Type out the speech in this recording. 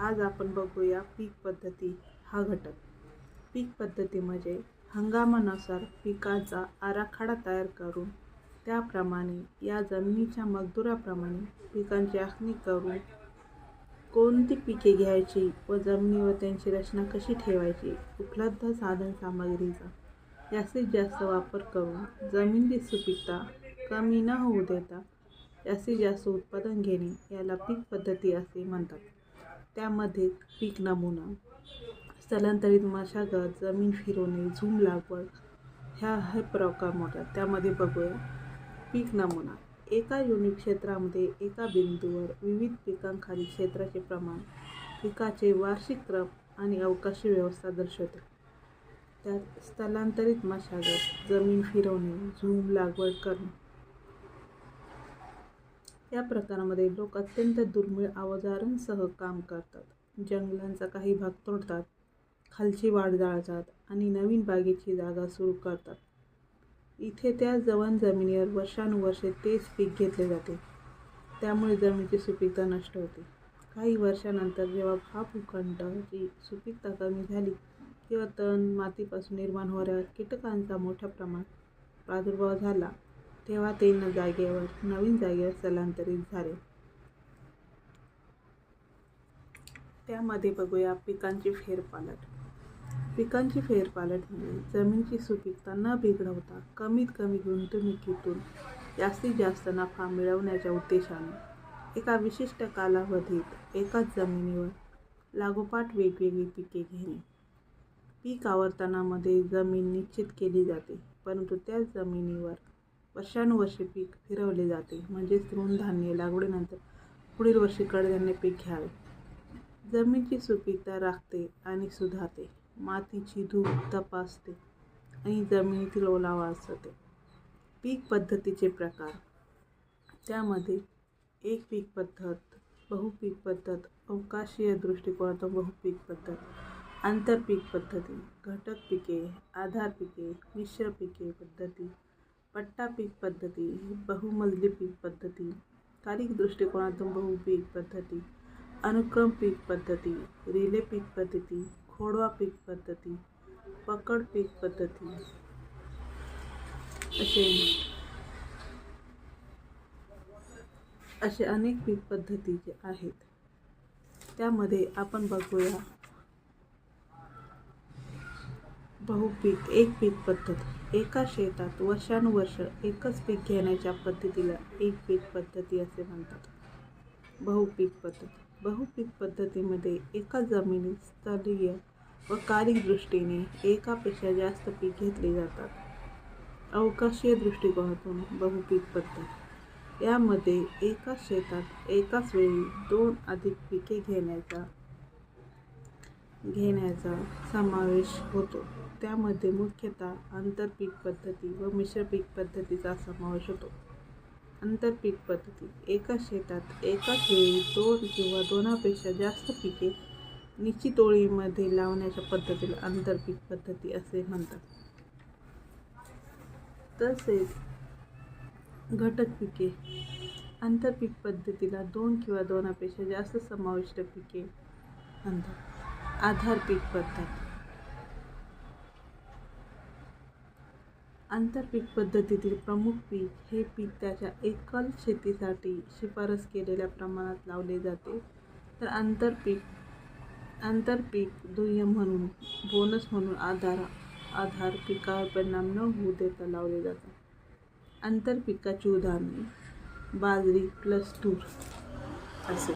आज आपण बघूया पीक पद्धती हा घटक. पीक पद्धती म्हणजे हंगामानुसार पिकाचा आराखडा तयार करून त्याप्रमाणे या जमिनीच्या मजदुराप्रमाणे पिकांची आखणी करून कोणती पिके घ्यायची व जमिनीवर त्यांची रचना कशी ठेवायची उपलब्ध साधनसामग्रीचा जास्तीत जास्त वापर करून जमिनीची सुपीकता कमी न होऊ देता जास्तीत जास्त उत्पादन घेणे याला पीक पद्धती असे म्हणतात. त्यामध्ये पीक नमुना स्थलांतरित मशागत जमीन फिरवणे झूम लागवड ह्या हे प्रकार मोठ्या. त्यामध्ये बघूया. पीक नमुना. एका युनिट क्षेत्रामध्ये एका बिंदूवर विविध पिकांखाली क्षेत्राचे प्रमाण पिकाचे वार्षिक क्रम आणि अवकाशी व्यवस्था दर्शवते. त्यात स्थलांतरित मशागत जमीन फिरवणे झूम लागवड करणे या प्रकारामध्ये लोक अत्यंत दुर्मिळ अवजारांसह काम करतात. जंगलांचा काही भाग तोडतात खालची वाढ जाळतात आणि नवीन बागेची जागा सुरू करतात. इथे त्या जवान जमिनीवर वर्षानुवर्षे तेच पीक घेतले जाते. त्यामुळे जमिनीची सुपीकता नष्ट होते. काही वर्षानंतर जेव्हा हा भूखंडाची सुपीकता कमी झाली किंवा तण मातीपासून निर्माण होणाऱ्या कीटकांचा मोठ्या प्रमाणात प्रादुर्भाव झाला. तेव्हा ते न जागेवर नवीन जागेवर स्थलांतरित झाले. त्यामध्ये बघूया पिकांची फेरपालट पिकांची फेरपालट म्हणजे जमिनीची सुपीकता न बिघडवता कमीत कमी गुंतवणुकीतून जास्तीत जास्त नफा मिळवण्याच्या उद्देशाने एका विशिष्ट कालावधीत एकाच जमिनीवर लागोपाठ वेगवेगळी पिके घेणे. पीक आवर्तनामध्ये जमीन निश्चित केली जाते परंतु त्याच जमिनीवर वर्षानुवर्षे पीक फिरवले जाते. म्हणजेच तृणधान्य लागवडीनंतर पुढील वर्षी कडधान्य पीक घ्यावे. जमिनीची सुपीकता राखते आणि सुधारते. मातीची धूप तपासते आणि जमिनीतील ओलावा असते पीक पद्धतीचे प्रकार. त्यामध्ये एक पीक पद्धत बहुपीक पद्धत अवकाशीय दृष्टिकोनातून बहुपीक पद्धत आंतरपीक पद्धती घटक पिके आधार पिके मिश्र पिके पद्धती पट्टा पीक पद्धती बहुमजली पीक पद्धती तारीख दृष्टिकोनातून बहुपीक पद्धती अनुक्रम पीक पद्धती रिले पीक पद्धती खोडवा पीक पद्धती पकड पीक पद्धती. असे असे अनेक पीक पद्धती जे आहेत त्यामध्ये आपण बघूया बहुपीक एक पीक पद्धत. एका शेतात वर्षानुवर्ष एकच पीक घेण्याच्या पद्धतीला एक पीक पद्धती असे म्हणतात. बहुपीक पद्धत. बहुपीक पद्धतीमध्ये एका जमिनीत स्थलीय व कार्यदृष्टीने एकापेक्षा जास्त पीक घेतले जातात. अवकाशीय दृष्टिकोनातून बहुपीक पद्धत. यामध्ये एकाच शेतात एकाच वेळी दोन अधिक पिके घेण्याचा घेण्याचा समावेश होतो. त्यामध्ये मुख्यतः आंतरपीक पद्धती व मिश्र पीक पद्धतीचा समावेश होतो. आंतरपीक पद्धती एका शेतात एकाच वेळी दोन किंवा दोनापेक्षा जास्त पिके निश्चित ओळीमध्ये लावण्याच्या पद्धतीला आंतरपीक पद्धती असे म्हणतात. तसेच घटक पिके आंतरपीक पद्धतीला दोन किंवा दोनापेक्षा जास्त समाविष्ट पिके म्हणतात. आधार पीक पद्धत आंतरपीक पद्धतीतील प्रमुख पीक हे पीक त्याच्या एकल शेतीसाठी शिफारस केलेल्या प्रमाणात लावले जाते. तर आंतरपीक आंतरपीक दुय्यम म्हणून बोनस म्हणून आधार आधार पिकावर परिणाम न होऊ देता लावले जातात. आंतरपिकाची उदाहरणे बाजरी प्लस तूर असे.